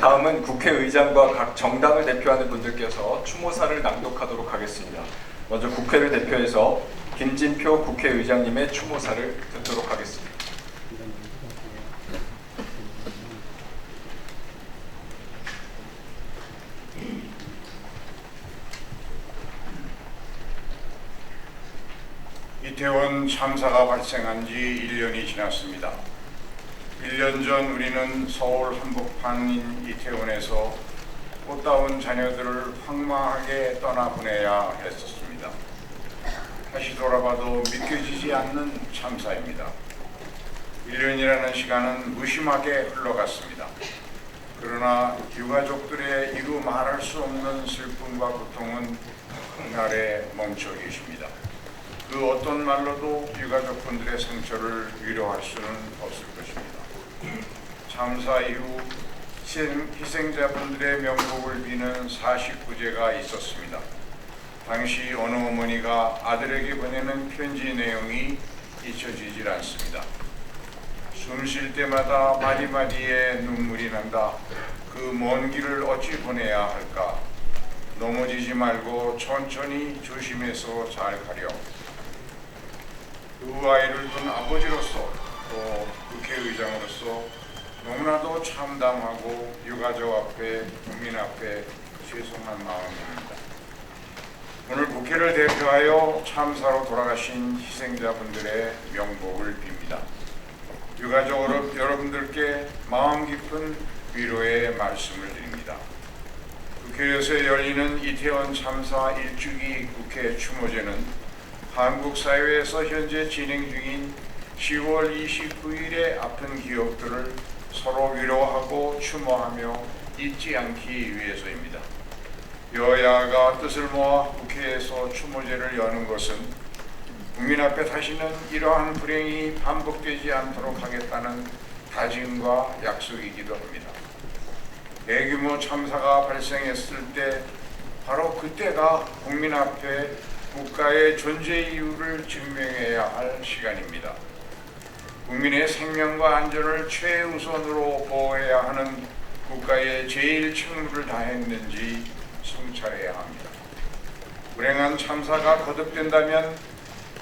다음은 국회의장과 각 정당을 대표하는 분들께서 추모사를 낭독하도록 하겠습니다. 먼저 국회를 대표해서 김진표 국회의장님의 추모사를 듣도록 하겠습니다. 이태원 참사가 발생한 지 1년이 지났습니다. 1년 전 우리는 서울 한복판인 이태원에서 꽃다운 자녀들을 황망하게 떠나보내야 했었습니다. 다시 돌아봐도 믿겨지지 않는 참사입니다. 1년이라는 시간은 무심하게 흘러갔습니다. 그러나 유가족들의 이루 말할 수 없는 슬픔과 고통은 그날에 멈춰 계십니다. 그 어떤 말로도 유가족분들의 상처를 위로할 수는 없을 것입니다. 참사 이후 희생, 희생자분들의 명복을 비는 49제가 있었습니다. 당시 어느 어머니가 아들에게 보내는 편지 내용이 잊혀지질 않습니다. 숨 쉴 때마다 마디마디에 눈물이 난다. 그 먼 길을 어찌 보내야 할까? 넘어지지 말고 천천히 조심해서 잘 가렴. 두 아이를 둔 아버지로서 또 국회의장으로서 너무나도 참담하고 유가족 앞에 국민 앞에 죄송한 마음입니다. 오늘 국회를 대표하여 참사로 돌아가신 희생자분들의 명복을 빕니다. 유가족 여러- 여러분들께 마음 깊은 위로의 말씀을 드립니다. 국회에서 열리는 이태원 참사 일주기 국회 추모제는 한국 사회에서 현재 진행 중인 10월 29일의 아픈 기억들을 서로 위로하고 추모하며 잊지 않기 위해서입니다. 여야가 뜻을 모아 국회에서 추모제를 여는 것은 국민 앞에 다시는 이러한 불행이 반복되지 않도록 하겠다는 다짐과 약속이기도 합니다. 대규모 참사가 발생했을 때 바로 그때가 국민 앞에 국가의 존재 이유를 증명해야 할 시간입니다. 국민의 생명과 안전을 최우선으로 보호해야 하는 국가의 제일 책무를 다했는지 성찰해야 합니다. 불행한 참사가 거듭된다면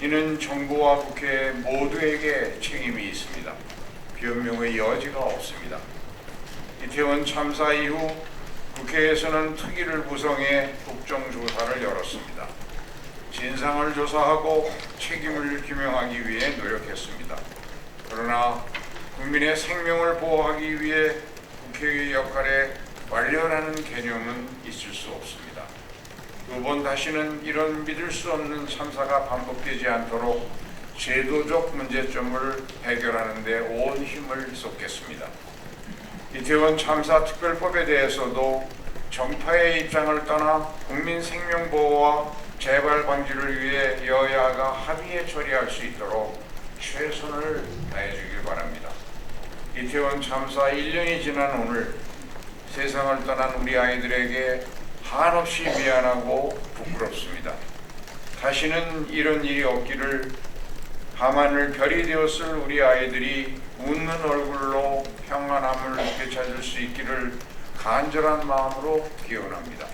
이는 정부와 국회 모두에게 책임이 있습니다. 변명의 여지가 없습니다. 이태원 참사 이후 국회에서는 특위를 구성해 국정조사를 열었습니다. 진상을 조사하고 책임을 규명하기 위해 노력했습니다. 그러나 국민의 생명을 보호하기 위해 국회의 역할에 완료라는 개념은 있을 수 없습니다. 두 번 다시는 이런 믿을 수 없는 참사가 반복되지 않도록 제도적 문제점을 해결하는 데 온 힘을 쏟겠습니다. 이태원 참사 특별법에 대해서도 정파의 입장을 떠나 국민 생명 보호와 재발 방지를 위해 여야가 합의에 처리할 수 있도록 최선을. 이태원 참사 1년이 지난 오늘 세상을 떠난 우리 아이들에게 한없이 미안하고 부끄럽습니다. 다시는 이런 일이 없기를 밤하늘 별이 되었을 우리 아이들이 웃는 얼굴로 평안함을 되찾을 수 있기를 간절한 마음으로 기원합니다.